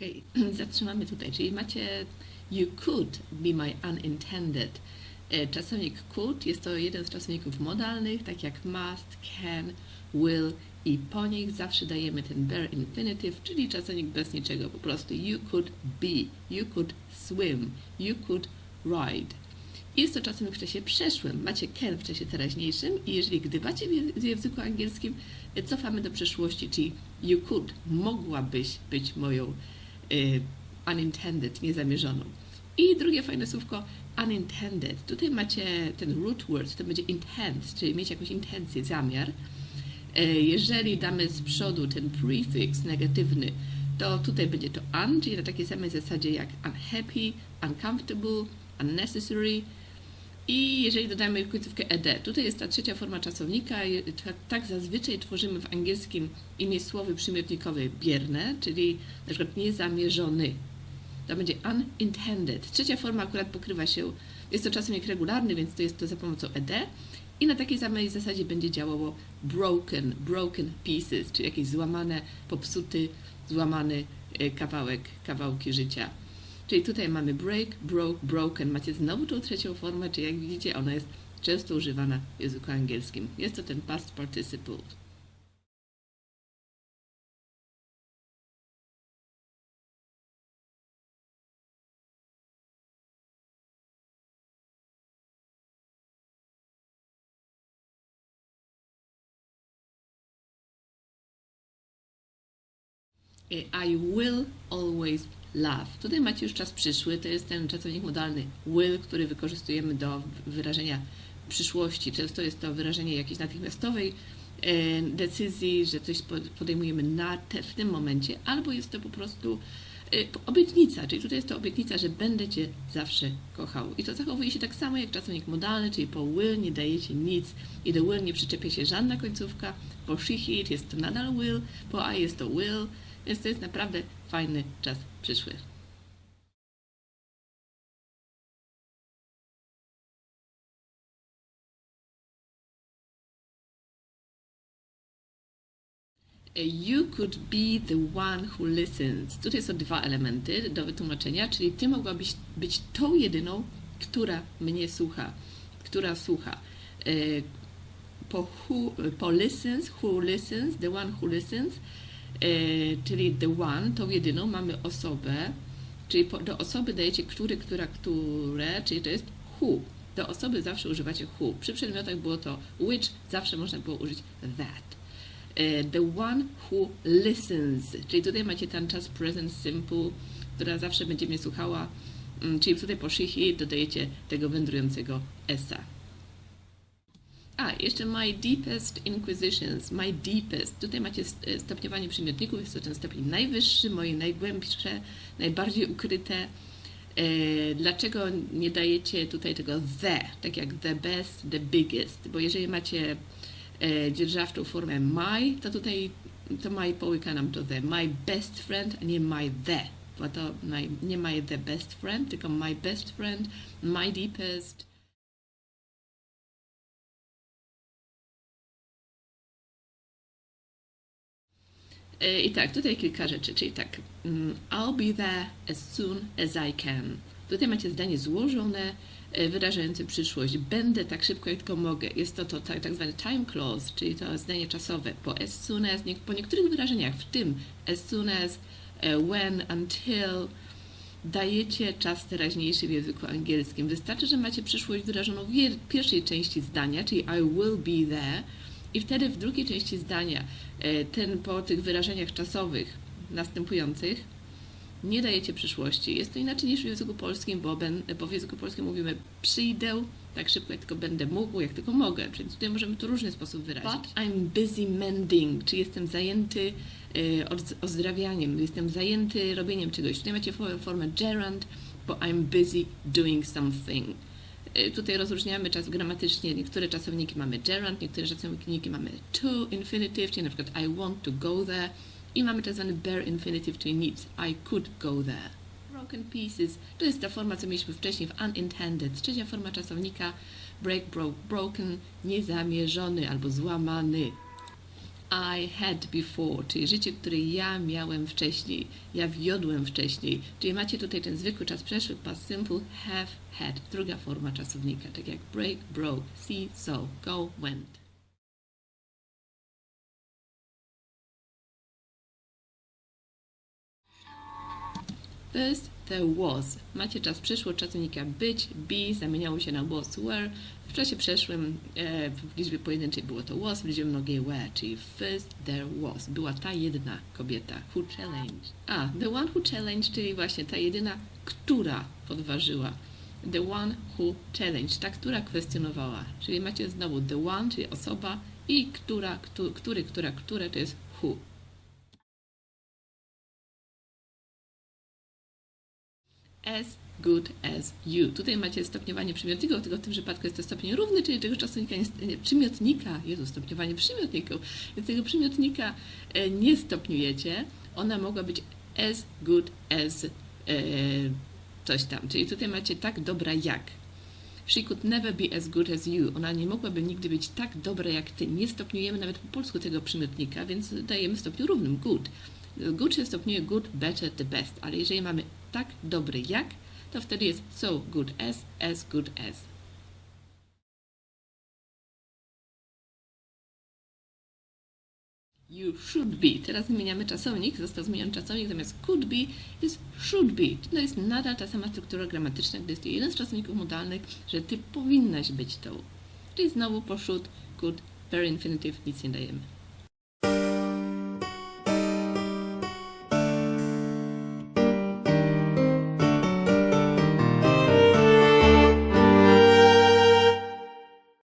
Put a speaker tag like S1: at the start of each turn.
S1: Okej, zatrzymamy tutaj. Czyli macie you could be my unintended. E, Czasownik could jest to jeden z czasowników modalnych, tak jak must, can, will i po nich zawsze dajemy ten bare infinitive, czyli czasownik bez niczego. Po prostu you could be, you could swim, you could ride. Jest to czasownik w czasie przeszłym. Macie can w czasie teraźniejszym i jeżeli gdybacie w języku angielskim, e, cofamy do przeszłości, czyli you could, mogłabyś być moją unintended, niezamierzoną. I drugie fajne słówko unintended. Tutaj macie ten root word, to będzie intent, czyli mieć jakąś intencję, zamiar. E, Jeżeli damy z przodu ten prefix negatywny, to tutaj będzie to un, czyli na takiej samej zasadzie jak unhappy, uncomfortable, unnecessary. I jeżeli dodamy końcówkę ed, tutaj jest ta trzecia forma czasownika. Tak- Tak zazwyczaj tworzymy w angielskim imię słowy przymiotnikowe bierne, czyli na przykład niezamierzony. To będzie unintended. Trzecia forma akurat pokrywa się, jest to czasownik regularny, więc to jest to za pomocą ed. I na takiej samej zasadzie będzie działało broken, broken pieces, czyli jakieś złamane, popsuty, złamany e, kawałek, kawałki życia. Czyli tutaj mamy break, broke, broken. Macie znowu tą trzecią formę, czyli jak widzicie, ona jest często używana w języku angielskim. Jest to ten past participle. I will always love. Tutaj macie już czas przyszły, to jest ten czasownik modalny will, który wykorzystujemy do wyrażenia przyszłości. Często jest to wyrażenie jakiejś natychmiastowej e, decyzji, że coś po- podejmujemy na te, w tym momencie, albo jest to po prostu e, obietnica, czyli tutaj jest to obietnica, że będę Cię zawsze kochał. I to zachowuje się tak samo jak czasownik modalny, czyli po will nie dajecie nic i do will nie przyczepia się żadna końcówka, po she, he jest to nadal will, po I jest to will, więc to jest naprawdę fajny czas przyszły. You could be the one who listens. Tutaj są dwa elementy do wytłumaczenia, czyli ty mogłabyś być tą jedyną, która mnie słucha, która słucha. E, Po, who, po listens, who listens, the one who listens, czyli the one, tą jedyną, mamy osobę, czyli do osoby dajecie który, która, które, czyli to jest who. Do osoby zawsze używacie who. Przy przedmiotach było to which, zawsze można było użyć that. E, The one who listens, czyli tutaj macie ten czas present simple, która zawsze będzie mnie słuchała, mm, czyli tutaj po she, he dodajecie tego wędrującego esa. A, jeszcze my deepest inquisitions, my deepest. Tutaj macie e, stopniowanie przymiotników, jest to ten stopień najwyższy, moje najgłębsze, najbardziej ukryte. E, dlaczego nie dajecie tutaj tego the, tak jak the best, the biggest? Bo jeżeli macie e, dzierżawczą formę my, to tutaj to my połyka nam to the. My best friend, a nie my the. Bo to my, nie my the best friend, tylko my best friend, my deepest. I tak, tutaj kilka rzeczy, czyli tak, mm, I'll be there as soon as I can. Tutaj macie zdanie złożone, e, wyrażające przyszłość. Będę tak szybko, jak tylko mogę. Jest to, to tak, tak zwany time clause, czyli to zdanie czasowe. Po as soon as, po niektórych wyrażeniach, w tym as soon as, e, when, until, dajecie czas teraźniejszy w języku angielskim. Wystarczy, że macie przyszłość wyrażoną w pierwszej części zdania, czyli I will be there, i wtedy w drugiej części zdania, e, ten po tych wyrażeniach czasowych następujących, nie dajecie przyszłości. Jest to inaczej niż w języku polskim, bo, ben, bo w języku polskim mówimy przyjdę tak szybko, jak tylko będę mógł, jak tylko mogę. Więc tutaj możemy to różny sposób wyrazić. But I'm busy mending, czy jestem zajęty odz- ozdrawianiem, jestem zajęty robieniem czegoś. Tutaj macie fo- formę gerund, bo I'm busy doing something. E, Tutaj rozróżniamy czas gramatycznie. Niektóre czasowniki mamy gerund, niektóre czasowniki mamy to infinitive, czyli na przykład I want to go there. I mamy tak zwany bare infinitive, czyli need. I could go there. Broken pieces to jest ta forma, co mieliśmy wcześniej w unintended. Trzecia forma czasownika break, broke, broken, niezamierzony albo złamany. I had before, czyli życie, które ja miałem wcześniej, ja wiodłem wcześniej. Czyli macie tutaj ten zwykły czas przeszły, past simple, have, had, druga forma czasownika, tak jak break, broke, see, saw, go, went. First there was. Macie czas przyszły czasownika być, be zamieniało się na was, were. W czasie przeszłym e, w liczbie pojedynczej było to was, w liczbie mnogiej were, czyli first there was. Była ta jedna kobieta, who challenged. A, the one who challenged, czyli właśnie ta jedyna, która podważyła. The one who challenged, ta, która kwestionowała. Czyli macie znowu the one, czyli osoba i która, kto, który, która, które to jest who. As good as you. Tutaj macie stopniowanie przymiotników, tylko w tym przypadku jest to stopień równy, czyli tego czasownika, nie, przymiotnika, Jezu, stopniowanie przymiotników, więc tego przymiotnika e, nie stopniujecie. Ona mogła być as good as e, coś tam, czyli tutaj macie tak dobra jak. She could never be as good as you. Ona nie mogłaby nigdy być tak dobra jak ty. Nie stopniujemy nawet po polsku tego przymiotnika, więc dajemy stopniu równym good. Good się stopniuje good, better, the best, ale jeżeli mamy tak dobry jak, to wtedy jest so good as, as good as. You should be. Teraz zmieniamy czasownik. Został zmieniony czasownik. Zamiast could be jest should be. To jest nadal ta sama struktura gramatyczna, gdy jest to jeden z czasowników modalnych, że ty powinnaś być tą. Czyli znowu po should, could, very infinitive, nic nie dajemy.